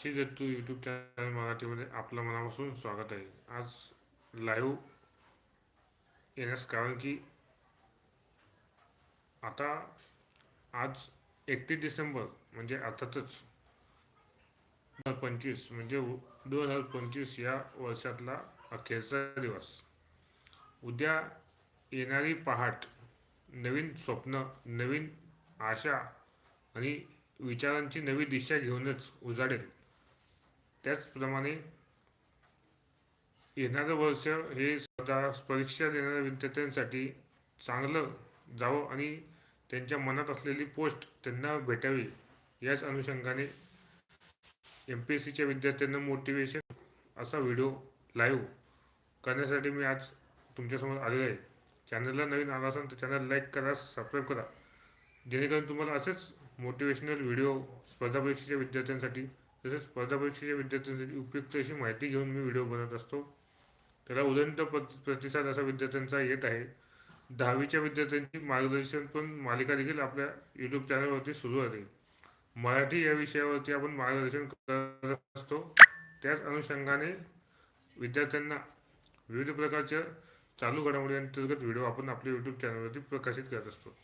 Shri Dattu YouTube channel मराठीमध्ये आपलं मनापासून स्वागत आहे. आज लाईव्ह येण्यास कारण की आता आज एकतीस डिसेंबर म्हणजे अर्थातच दोन हजार पंचवीस म्हणजे दोन हजार पंचवीस या वर्षातला अखेरचा दिवस. उद्या येणारी पहाट नवीन स्वप्न नवीन आशा आणि विचारांची नवी दिशा घेऊनच उजाडेल. त्याचप्रमाणे येणारं वर्ष हे स्वतः परीक्षा देणाऱ्या विद्यार्थ्यांसाठी चांगलं जावं आणि त्यांच्या मनात असलेली पोस्ट त्यांना भेटावी याच अनुषंगाने एम पी एस सीच्या विद्यार्थ्यांना मोटिवेशन असा व्हिडिओ लाईव्ह करण्यासाठी मी आज तुमच्यासमोर आलेलो आहे. चॅनलला नवीन आला असाल तर चॅनल लाईक करा सबस्क्राईब करा. जेणेकरून तुम्हाला असेच मोटिवेशनल व्हिडिओ स्पर्धा परीक्षेच्या विद्यार्थ्यांसाठी तसेच स्पर्धा परीक्षेच्या विद्यार्थ्यांसाठी उपयुक्त अशी माहिती घेऊन मी व्हिडिओ बनवत असतो. त्याला उदंत प्रत- प्रतिसाद असा विद्यार्थ्यांचा येत आहे. दहावीच्या विद्यार्थ्यांची मार्गदर्शन पण मालिका देखील आपल्या यूट्यूब चॅनलवरती सुरू आहे मराठी या विषयावरती आपण मार्गदर्शन करत असतो. त्याच अनुषंगाने विद्यार्थ्यांना विविध प्रकारच्या चालू घडामोडी अंतर्गत व्हिडिओ आपण आपल्या यूट्यूब चॅनलवरती प्रकाशित करत असतो.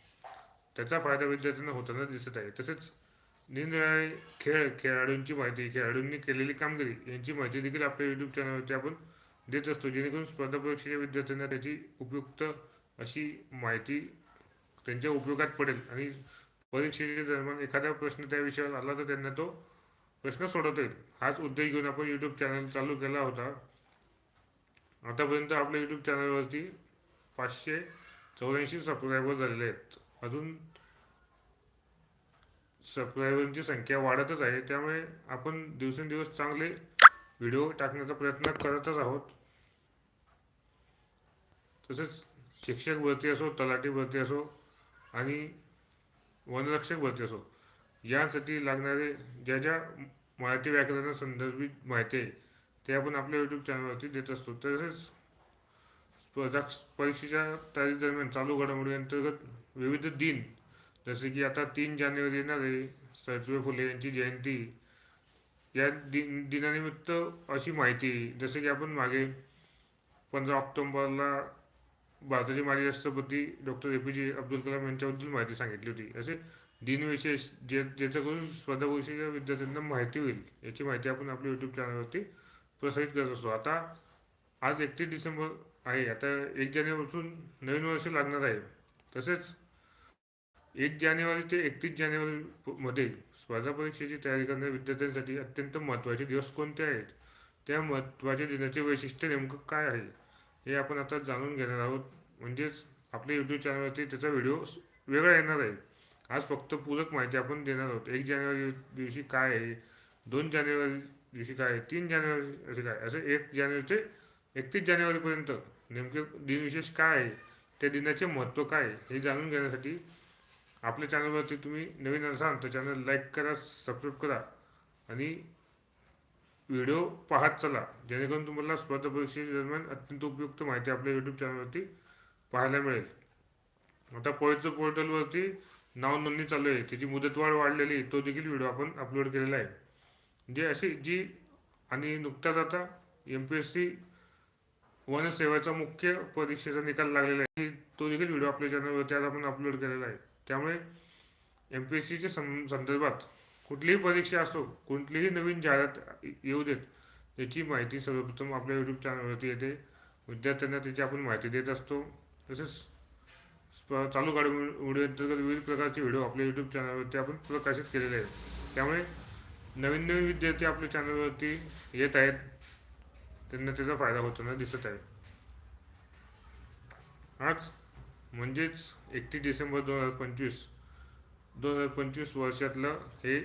त्याचा फायदा विद्यार्थ्यांना होताना दिसत आहे. तसेच निरनिराळे खेळ खेळाडूंची माहिती खेळाडूंनी केलेली कामगिरी यांची माहिती देखील आपल्या यूट्यूब चॅनलवरती आपण देत असतो. जेणेकरून स्पर्धा परीक्षेच्या विद्यार्थ्यांना त्याची उपयुक्त अशी माहिती त्यांच्या उपयोगात पडेल. आणि परीक्षेच्या दरम्यान एखादा प्रश्न त्या विषयावर आला तर त्यांना तो प्रश्न सोडवता येईल. हाच उद्देश घेऊन आपण यूट्यूब चॅनल चालू केला होता. आतापर्यंत आपल्या यूट्यूब चॅनलवरती पाचशे चौऱ्याऐंशी सबस्क्रायबर झालेले आहेत. अजून सबस्क्रायबरची संख्या वाढतच आहे. त्यामुळे आपण दिवसेंदिवस चांगले व्हिडिओ टाकण्याचा प्रयत्न करतच आहोत. तसेच शिक्षक भरती असो तलाठी भरती असो आणि वनरक्षक भरती असो यासाठी लागणारे ज्या ज्या मराठी व्याकरणा संदर्भित माहिती आहे ते आपण आपल्या यूट्यूब चॅनलवरती देत असतो. तसेच स्पर्धा परीक्षेच्या तयारी दरम्यान चालू घडामोडी अंतर्गत विविध दिन जसे की आता तीन जानेवारी येणार आहे फुले यांची जयंती. या दिन दिनानिमित्त अशी माहिती जसे की आपण मागे पंधरा ऑक्टोंबरला भारताचे माजी राष्ट्रपती डॉक्टर ए पी जे अब्दुल कलाम यांच्याबद्दल माहिती सांगितली होती. असे दिनविशेष जे ज्याच्याकडून स्पर्धा परीक्षेच्या विद्यार्थ्यांना माहिती होईल याची माहिती आपण आपल्या यूट्यूब चॅनलवरती प्रसारित करत असतो. आता आज एकतीस डिसेंबर आहे. आता एक जानेवारीपासून नवीन वर्ष लागणार आहे. तसेच एक जानेवारी ते एकतीस जानेवारी मध्ये स्पर्धा परीक्षेची तयारी करणाऱ्या विद्यार्थ्यांसाठी अत्यंत महत्त्वाचे दिवस कोणते आहेत? त्या महत्त्वाच्या दिनाचे वैशिष्ट्य नेमकं काय आहे? हे आपण आता जाणून घेणार आहोत. म्हणजेच आपल्या यूट्यूब चॅनलवरती त्याचा व्हिडिओ वेगळा येणार आहे. आज फक्त पूरक माहिती आपण देणार आहोत. एक जानेवारी दिवशी काय आहे? दोन जानेवारी दिवशी काय आहे? तीन जानेवारी असे काय असं एक जानेवारी ते एकतीस जानेवारीपर्यंत नेमके दिनविशेष काय आहे? त्या दिनाचे महत्त्व काय आहे? हे जाणून घेण्यासाठी आपल्या चॅनलवरती तुम्ही नवीन असाल तर चॅनल लाईक करा सबस्क्राईब करा आणि व्हिडिओ पाहत चला. जेणेकरून तुम्हाला स्पर्धा परीक्षेच्या दरम्यान अत्यंत उपयुक्त माहिती आपल्या यूट्यूब चॅनलवरती पाहायला मिळेल. आता पोयचं पोर्टलवरती नाव नोंदणी चालू आहे. त्याची मुदतवाढ वाढलेली तो देखील व्हिडिओ आपण अपलोड केलेला आहे. जे अशी जी आणि नुकताच आता एम पी एस सी वनसेवेचा मुख्य परीक्षेचा निकाल लागलेला आहे. तो देखील व्हिडिओ आपल्या चॅनलवरती आज आपण अपलोड केलेला आहे. त्यामुळे एम पी एस सीच्या सं संदर्भात कुठलीही परीक्षा असो कुठलीही नवीन जाहिरात येऊ देत याची माहिती सर्वप्रथम आपल्या यूट्यूब चॅनलवरती येते. विद्यार्थ्यांना त्याची आपण माहिती देत असतो. तसेच चालू घडामोडी अंतर्गत विविध प्रकारचे व्हिडिओ आपल्या यूट्यूब चॅनलवरती आपण प्रकाशित केलेले आहेत. त्यामुळे नवीन नवीन विद्यार्थी आपल्या चॅनलवरती येत आहेत. त्यांना त्याचा फायदा होताना दिसत आहे. आज म्हणजेच एकतीस डिसेंबर दोन हजार पंचवीस. दोन हजार पंचवीस वर्षातलं हे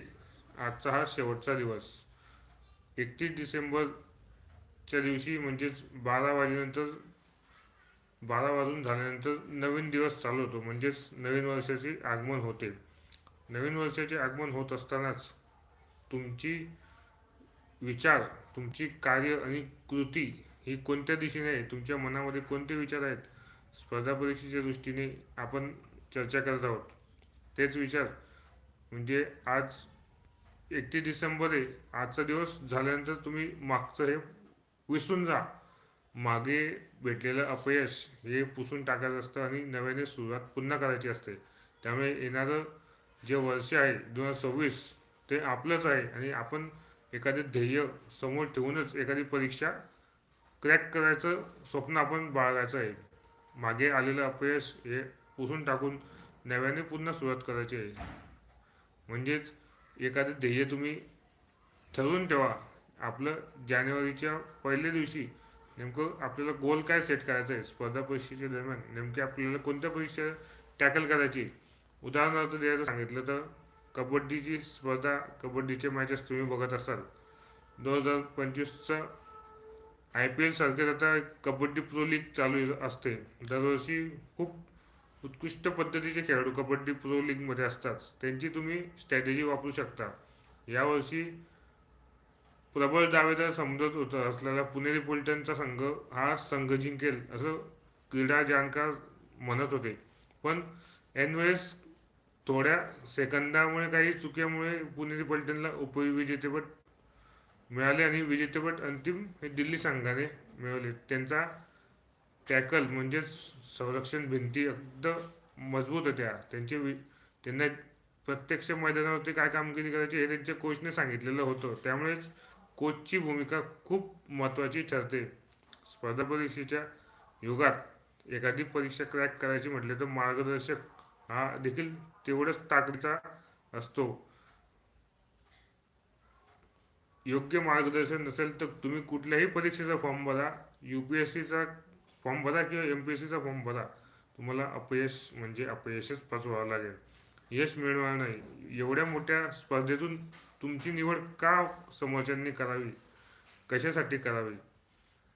आजचा हा शेवटचा दिवस. एकतीस डिसेंबरच्या दिवशी म्हणजेच बारा वाजेनंतर बारा वाजून झाल्यानंतर नवीन दिवस चालू होतो. म्हणजेच नवीन वर्षाचे आगमन होते. नवीन वर्षाचे आगमन होत असतानाच तुमची विचार तुमची कार्य आणि कृती ही कोणत्या दिशेने आहे? तुमच्या मनामध्ये कोणते विचार आहेत? स्पर्धा परीक्षेच्या दृष्टीने आपण चर्चा करत आहोत. तेच विचार. म्हणजे आज एकतीस डिसेंबर आहे आजचा दिवस झाल्यानंतर तुम्ही मागचं हे विसरून जा. मागे भेटलेलं अपयश हे पुसून टाकायचं असतं आणि नव्याने सुरुवात पुन्हा करायची असते. त्यामुळे येणारं जे वर्ष आहे दोन हजार सव्वीस ते आपलंच आहे आणि आपण एखादे ध्येय समोर ठेवूनच एखादी परीक्षा क्रॅक करायचं स्वप्न आपण बाळगायचं आहे. मागे आलेलं अपयश हे पुसून टाकून नव्याने पुन्हा सुरुवात करायची आहे. म्हणजेच एखादं ध्येय तुम्ही ठरवून ठेवा. आपलं जानेवारीच्या पहिल्या दिवशी नेमकं आपल्याला गोल काय सेट करायचं आहे स्पर्धा परीक्षेच्या दरम्यान नेमके आपल्याला कोणत्या परीक्षा टॅकल करायची? उदाहरणार्थ द्यायचं सांगितलं तर कबड्डीची स्पर्धा कबड्डीचे मॅचेस तुम्ही बघत असाल. दोन हजार पंचवीसचं आय पी एल सारखेच आता कबड्डी प्रो लीग चालू असते. दरवर्षी खूप उत्कृष्ट पद्धतीचे खेळाडू कबड्डी प्रो लीगमध्ये असतात. त्यांची तुम्ही स्ट्रॅटेजी वापरू शकता. यावर्षी प्रबळ दावेदार समजत होता असलेला पुणेरी पोलटनचा संघ हा संघ जिंकेल असं क्रीडा जाणकार म्हणत होते. पण एनवेळेस थोड्या सेकंदामुळे काही चुकीमुळे पुणेरी पलटनला उपविजेतेपद मिळाले आणि विजेतेपद अंतिम हे दिल्ली संघाने मिळवले. त्यांचा टॅकल म्हणजेच संरक्षण भिंती अगदी मजबूत होत्या. त्यांचे वि त्यांना प्रत्यक्ष मैदानावरती काय कामगिरी करायची हे त्यांच्या कोचने सांगितलेलं होतं. त्यामुळेच कोचची भूमिका खूप महत्त्वाची ठरते. स्पर्धा परीक्षेच्या युगात एखादी परीक्षा क्रॅक करायची म्हटले तर मार्गदर्शक हा देखील तेवढंच ताकदीचा असतो. योग्य मार्गदर्शन नसेल तर तुम्ही कुठल्याही परीक्षेचा फॉर्म भरा यू पी एस सीचा फॉर्म भरा किंवा एम पी एस सीचा फॉर्म भरा. तुम्हाला अपयश म्हणजे अपयशच पचवावं लागेल. यश मिळवणार नाही. एवढ्या मोठ्या स्पर्धेतून तुमची निवड का समोरच्यांनी करावी? कशासाठी करावी?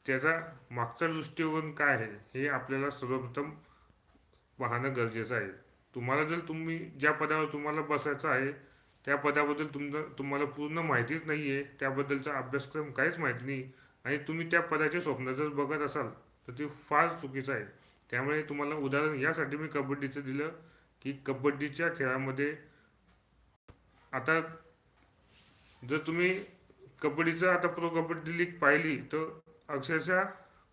त्याचा मागचा दृष्टिकोन काय आहे? हे आपल्याला सर्वप्रथम पाहणं गरजेचं आहे. तुम्हाला जर तुम्ही ज्या पदावर तुम्हाला बसायचं आहे त्या पदाबद्दल तुमचं तुम्हाला पूर्ण माहितीच नाही आहे त्याबद्दलचा अभ्यासक्रम काहीच माहिती नाही. आणि तुम्ही त्या पदाचे स्वप्न जर बघत असाल तर ते फार चुकीचं आहे. त्यामुळे तुम्हाला उदाहरण यासाठी मी कबड्डीचं दिलं की कबड्डीच्या खेळामध्ये आता जर तुम्ही कबड्डीचं आता प्रो कबड्डी लीग पाहिली तर अक्षरशः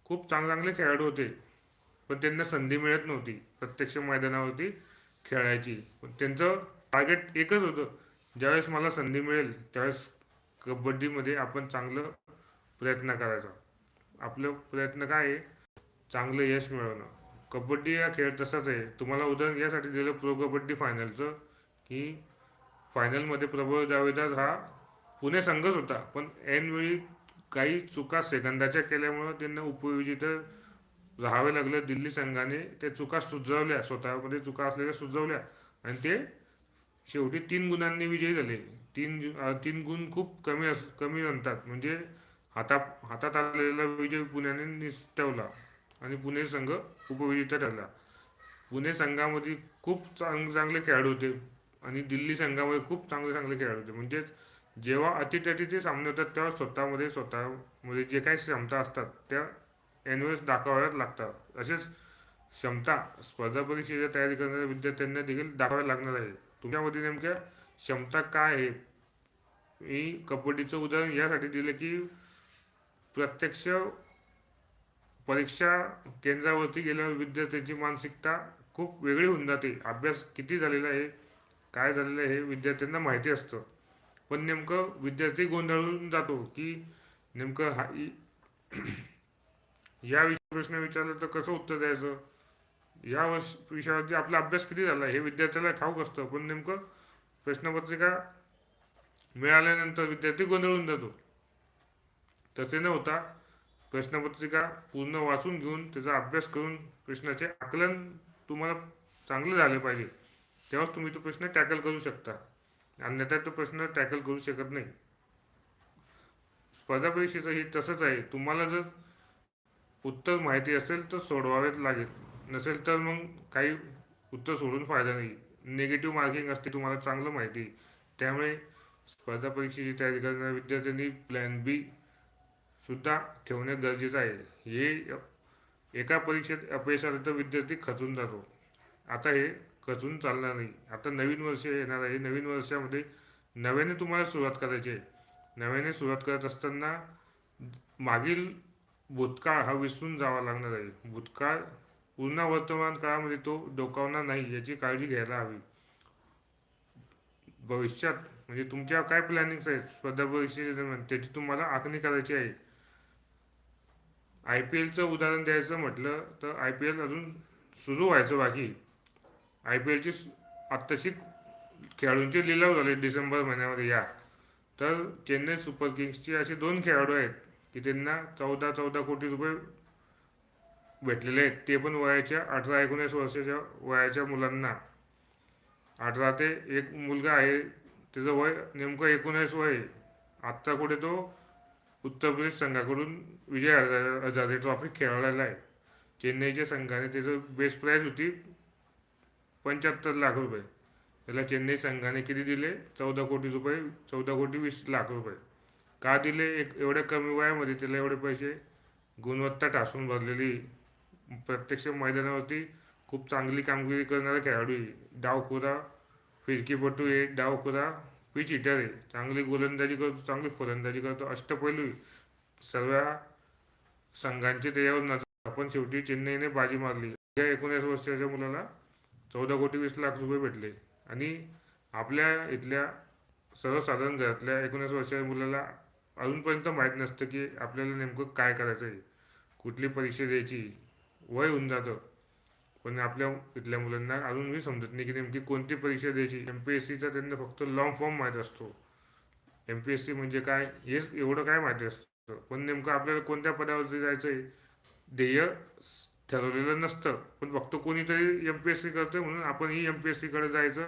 खूप चांगले चांगले खेळाडू होते. पण त्यांना संधी मिळत नव्हती प्रत्यक्ष मैदानावरती खेळायची. पण त्यांचं टार्गेट एकच होतं ज्यावेळेस मला संधी मिळेल त्यावेळेस कबड्डीमध्ये आपण चांगलं प्रयत्न करायचा. आपलं प्रयत्न काय आहे? चांगलं यश मिळवणं. कबड्डी हा खेळ तसाच आहे. तुम्हाला उदाहरण यासाठी दिलं प्रो कबड्डी फायनलचं की फायनलमध्ये प्रबळ दावेदार हा पुणे संघच होता. पण ऐनवेळी काही चुका सेकंदाच्या केल्यामुळं त्यांना उपविजेत राहावे लागलं. दिल्ली संघाने त्या चुका सुजवल्या स्वतःमध्ये चुका असलेल्या सुजवल्या आणि ते शेवटी तीन गुणांनी विजयी झाले. तीन तीन गुण खूप कमी अस कमी म्हणतात म्हणजे हाता हातात आलेला विजय पुण्याने निस्तवला आणि पुणे संघ उपविजेता ठरला. पुणे संघामध्ये खूप चांग चांगले खेळाडू होते आणि दिल्ली संघामध्ये खूप चांगले चांगले खेळाडू होते. म्हणजेच जेव्हा अतितटीचे सामने होतात तेव्हा स्वतःमध्ये स्वतःमध्ये जे काही क्षमता असतात त्या एनवेस दाखवाव्याच लागतात. असेच क्षमता स्पर्धा परीक्षेच्या तयारी करणाऱ्या विद्यार्थ्यांना देखील दाखवायला लागणार आहे. तुमच्यामध्ये नेमक्या क्षमता काय आहे? मी कबड्डीचं उदाहरण यासाठी दिलं की प्रत्यक्ष परीक्षा केंद्रावरती गेल्यावर विद्यार्थ्यांची मानसिकता खूप वेगळी होऊन जाते. अभ्यास किती झालेला आहे काय झालेलं आहे हे विद्यार्थ्यांना माहिती असतं. पण नेमकं विद्यार्थी गोंधळून जातो की नेमकं हा या विषय प्रश्न विचारला तर कसं उत्तर द्यायचं? या वर्ष विषयावरती आपला अभ्यास किती झाला? हे विद्यार्थ्याला ठाऊक असतं. पण नेमकं प्रश्नपत्रिका मिळाल्यानंतर विद्यार्थी गोंधळून जातो. तसे न होता प्रश्नपत्रिका पूर्ण वाचून घेऊन त्याचा अभ्यास करून प्रश्नाचे आकलन तुम्हाला चांगलं झाले पाहिजे. तेव्हाच तुम्ही तो प्रश्न टॅकल करू शकता. अन्यथा तो प्रश्न टॅकल करू शकत नाही. स्पर्धा परीक्षेचं हे तसंच आहे. तुम्हाला जर उत्तर माहिती असेल तर सोडवावेच लागेल. नसेल तर मग काही उत्तर सोडून फायदा नाही. निगेटिव्ह मार्किंग असते तुम्हाला चांगलं माहिती त्यामुळे स्पर्धा परीक्षेची तयारी करणाऱ्या विद्यार्थ्यांनी प्लॅन बी सुद्धा ठेवणे गरजेचं आहे. हे एका परीक्षेत अपयश आलं तर विद्यार्थी खचून जातो. आता हे खचून चालणार नाही. आता नवीन वर्ष येणार आहे. नवीन वर्षामध्ये नव्याने तुम्हाला सुरुवात करायची आहे. नव्याने सुरुवात करत असताना मागील भूतकाळ हा विसरून जावा लागणार आहे. भूतकाळ पूर्ण वर्तमान काळामध्ये तो डोकावणार नाही याची काळजी घ्यायला हवी. भविष्यात म्हणजे तुमच्या काय प्लॅनिंग्स आहेत स्पर्धा परीक्षेच्या दरम्यान त्याची तुम्हाला आखणी करायची आहे. आय पी एलचं उदाहरण द्यायचं म्हटलं तर आय पी एल अजून सुरू व्हायचं बाकी. आय पी एलची आत्ताशी खेळाडूंचे लिलाव झाले डिसेंबर महिन्यामध्ये या. तर चेन्नई सुपर किंग्सचे असे दोन खेळाडू आहेत की त्यांना चौदा चौदा कोटी रुपये भेटलेले आहेत. ते पण वयाच्या अठरा एकोणीस वर्षाच्या वयाच्या मुलांना. अठरा ते एक मुलगा आहे. त्याचं वय नेमकं एकोणीस वय. आत्ता कुठे तो उत्तर प्रदेश संघाकडून विजय हजारे ट्रॉफी खेळलेला आहे. चेन्नईच्या संघाने त्याचं बेस्ट प्राईज होती पंच्याहत्तर लाख रुपये. त्याला चेन्नई संघाने किती दिले? चौदा कोटी रुपये चौदा कोटी वीस लाख रुपये. का दिले? एक एवढ्या कमी वयामध्ये त्याला एवढे पैसे? गुणवत्ता टासून भरलेली. प्रत्यक्ष मैदानावरती खूप चांगली कामगिरी करणारा खेळाडू आहे. डावखुरा फिरकीपटू आहे डावखुरा पिच हिटर आहे. चांगली गोलंदाजी करतो चांगली फलंदाजी करतो. अष्टपैलू सर्व संघांची त्याच्यावर नजर आपण शेवटी चेन्नईने बाजी मारली. या एकोणीस वर्षाच्या मुलाला चौदा कोटी वीस लाख रुपये भेटले. आणि आपल्या इथल्या सर्वसाधारण घरातल्या एकोणीस वर्षाच्या मुलाला अजूनपर्यंत माहीत नसतं की आपल्याला नेमकं काय करायचं आहे कुठली परीक्षा द्यायची? वय होऊन जातं. पण आपल्या इथल्या मुलांना अजूनही समजत नाही की नेमकी कोणती परीक्षा द्यायची. एम पी एस सीचा त्यांना फक्त लॉंग फॉर्म माहीत असतो. एम पी एस सी म्हणजे काय? हेच एवढं काय माहिती असतं पण नेमकं आपल्याला कोणत्या पदावरती जायचं आहे ध्येय ठरवलेलं नसतं. पण फक्त कोणीतरी एम पी एस सी करतोय म्हणून आपणही एम पी एस सीकडे जायचं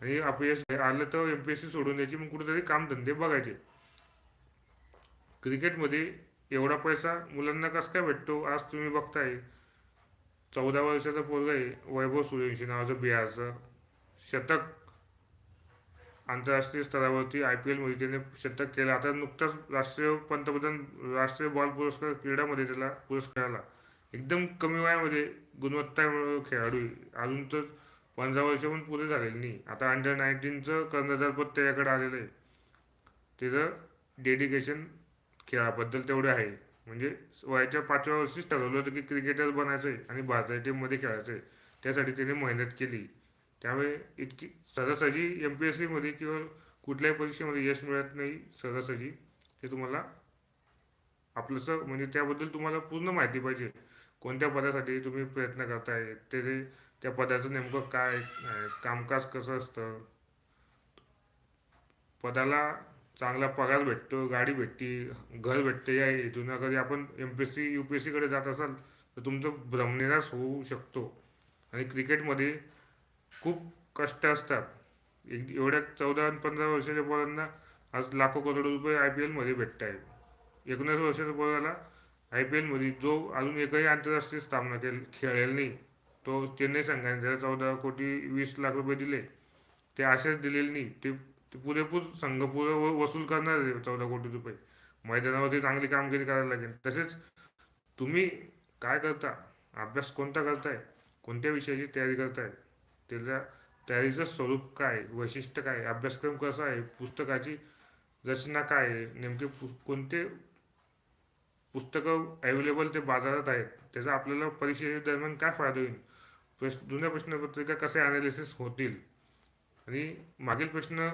आणि अपयश आलं तर एम पी एस सी सोडून द्यायची. मग कुठेतरी कामधंदे बघायचे. क्रिकेटमध्ये एवढा पैसा मुलांना कसं काय भेटतो? आज तुम्ही बघताय. चौदा वर्षाचा पोरगा आहे वैभव सूर्यवंशी नावाचं बिहारचं शतक आंतरराष्ट्रीय स्तरावरती आय पी एलमध्ये त्याने शतक केलं. आता नुकताच राष्ट्रीय पंतप्रधान राष्ट्रीय बॉल पुरस्कार क्रीडामध्ये त्याला पुरस्कार आला. एकदम कमी वयामध्ये गुणवत्ता खेळाडू अजून तर पंधरा वर्ष पण पुरे झालेले नाही. आता अंडर नाईन्टीनचं कर्णधारपद त्याच्याकडे आलेलं आहे. त्याचं डेडिकेशन खेळाबद्दल तेवढं आहे. म्हणजे वयाच्या पाचव्या वर्षीच ठरवलं होतं की क्रिकेटर बनायचं आहे आणि भारतीय टीममध्ये खेळायचं आहे त्यासाठी त्याने मेहनत केली. त्यामुळे इतकी सरासरी एम पी एस सीमध्ये किंवा कुठल्याही परीक्षेमध्ये यश मिळत नाही सरासरी ते तुम्हाला आपलंसं म्हणजे त्याबद्दल तुम्हाला पूर्ण माहिती पाहिजे. कोणत्या पदासाठी तुम्ही प्रयत्न करताय? ते ते- त्या पदाचं नेमकं काय कामकाज कसं असतं? पदाला चांगला पगार भेटतो गाडी भेटते घर भेटते. या हेतून कधी आपण M P S C U P S सीकडे जात असाल तर तुमचं भ्रमनिराश होऊ शकतो. आणि क्रिकेटमध्ये खूप कष्ट असतात. एक एवढ्या चौदा आणि पंधरा वर्षाच्या पोरांना आज लाखो करोड रुपये आय पी एलमध्ये भेटत आहे एकोणीस वर्षाच्या पोराला आय पी एलमध्ये जो अजून एकही आंतरराष्ट्रीय स्थापना केल खेळलेला नाही तो चेन्नई संघाने त्याला चौदा कोटी वीस लाख रुपये दिले. ते असेच दिलेले नाही ते ते पुरेपूर संघ पुरे व- वसूल करणार आहे चौदा कोटी रुपये. मैदानावरती चांगली कामगिरी करायला लागेल. तसेच तुम्ही काय करता? अभ्यास कोणता करताय? कोणत्या विषयाची तयारी करताय? त्याच्या तयारीचं स्वरूप काय? वैशिष्ट्य काय? अभ्यासक्रम कसा आहे? पुस्तकाची रचना काय आहे? नेमके पु- कोणते पुस्तकं अवेलेबल ते बाजारात आहेत? त्याचा आपल्याला परीक्षेच्या दरम्यान काय फायदा होईल? प्रश्न जुन्या प्रश्नपत्रिका कसे अनालिसिस होतील? आणि मागील प्रश्न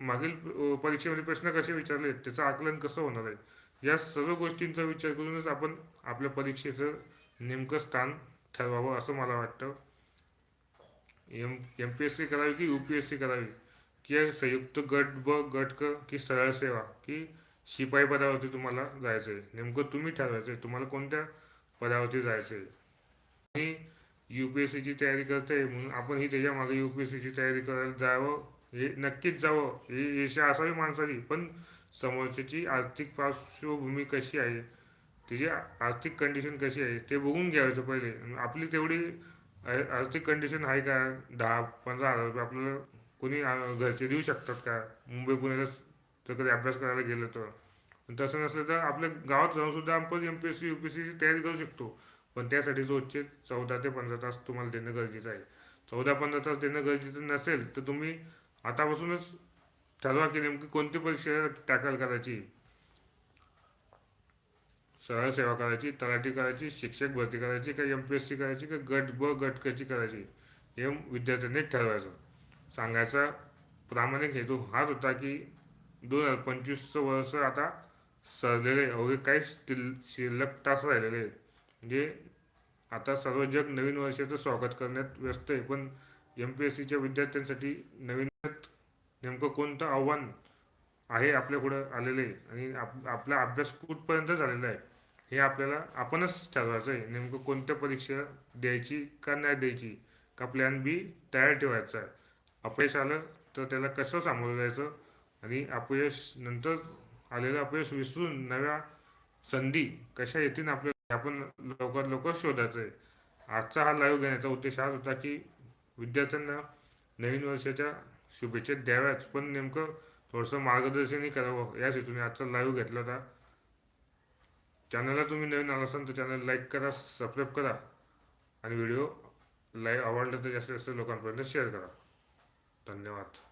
मागील परीक्षेमध्ये प्रश्न कसे विचारले त्याचं आकलन कसं होणार आहे? या सर्व गोष्टींचा विचार करूनच आपण आपल्या परीक्षेचं नेमकं स्थान ठरवावं असं मला वाटतं. M M P S C करावी की यू पी एस सी करावी? की संयुक्त गट ब गट क की सरळ सेवा की शिपाई पदावरती तुम्हाला जायचं आहे नेमकं तुम्ही ठरवायचं आहे तुम्हाला कोणत्या पदावरती जायचं आहे आणि यू पी एस सीची तयारी करते म्हणून आपण ही त्याच्यामागे यू पी एस सीची तयारी करायला जावं. हे नक्कीच जावं. ही इच्छा असावी माणसाची. पण समोरच्याची आर्थिक पार्श्वभूमी कशी आहे? तिची आर्थिक कंडिशन कशी आहे? ते बघून घ्यायचं पहिले. आपली तेवढी आर्थिक कंडिशन आहे का? दहा पंधरा हजार रुपये आपल्याला कोणी घरचे देऊ शकतात का? मुंबई पुण्याला जर कधी अभ्यास करायला गेलं तर. तसं नसलं तर आपल्या गावात जाऊनसुद्धा आपण M P S C U P S सीची तयारी करू शकतो. पण त्यासाठी रोजचे चौदा ते पंधरा तास तुम्हाला देणं गरजेचं आहे. चौदा पंधरा तास देणं गरजेचं नसेल तर तुम्ही आतापासूनच ठरवा की नेमकी कोणती परीक्षा टाकल करायची? सरळ सेवा करायची तलाठी करायची शिक्षक भरती करायची का एम पी एस सी करायची का गट ब गट कशी करायची? हे विद्यार्थ्यांनी ठरवायचं. सांगायचा प्रामाणिक हेतू हाच होता की दोन हजार पंचवीसचं वर्ष आता सरलेले अवघे काही स्थिल शिल्लक तास राहिलेले. आहेत म्हणजे आता सर्व जग नवीन वर्षाचं स्वागत करण्यात व्यस्त आहे. पण एम पी एस सीच्या विद्यार्थ्यांसाठी नवीन नेमकं कोणतं आव्हान आहे आपल्याकडं आलेलं आहे आणि आप आपला अभ्यास कुठपर्यंत झालेला आहे हे आपल्याला आपणच ठरवायचं आहे. नेमकं कोणत्या परीक्षा द्यायची का नाही द्यायची का प्लॅन बी तयार ठेवायचा आहे. अपयश आलं तर त्याला कसं सामोरं जायचं आणि अपयश नंतर आलेलं अपयश विसरून नव्या संधी कशा येतील आपल्याला आपण लवकरात लवकर शोधायचं आहे. आजचा हा लाईव्ह घेण्याचा उद्देश हाच होता की विद्यार्थ्यांना नवीन वर्षाच्या शुभेच्छा द्याव्याच. पण नेमकं थोडंसं मार्गदर्शनही करावं. याच हेतूने आजचा लाईव्ह घेतला होता. चॅनलला तुम्ही नवीन आला असाल तर चॅनल लाईक करा सबस्क्राईब करा आणि व्हिडिओ लाईव्ह आवडला तर जास्तीत जास्त लोकांपर्यंत शेअर करा. धन्यवाद.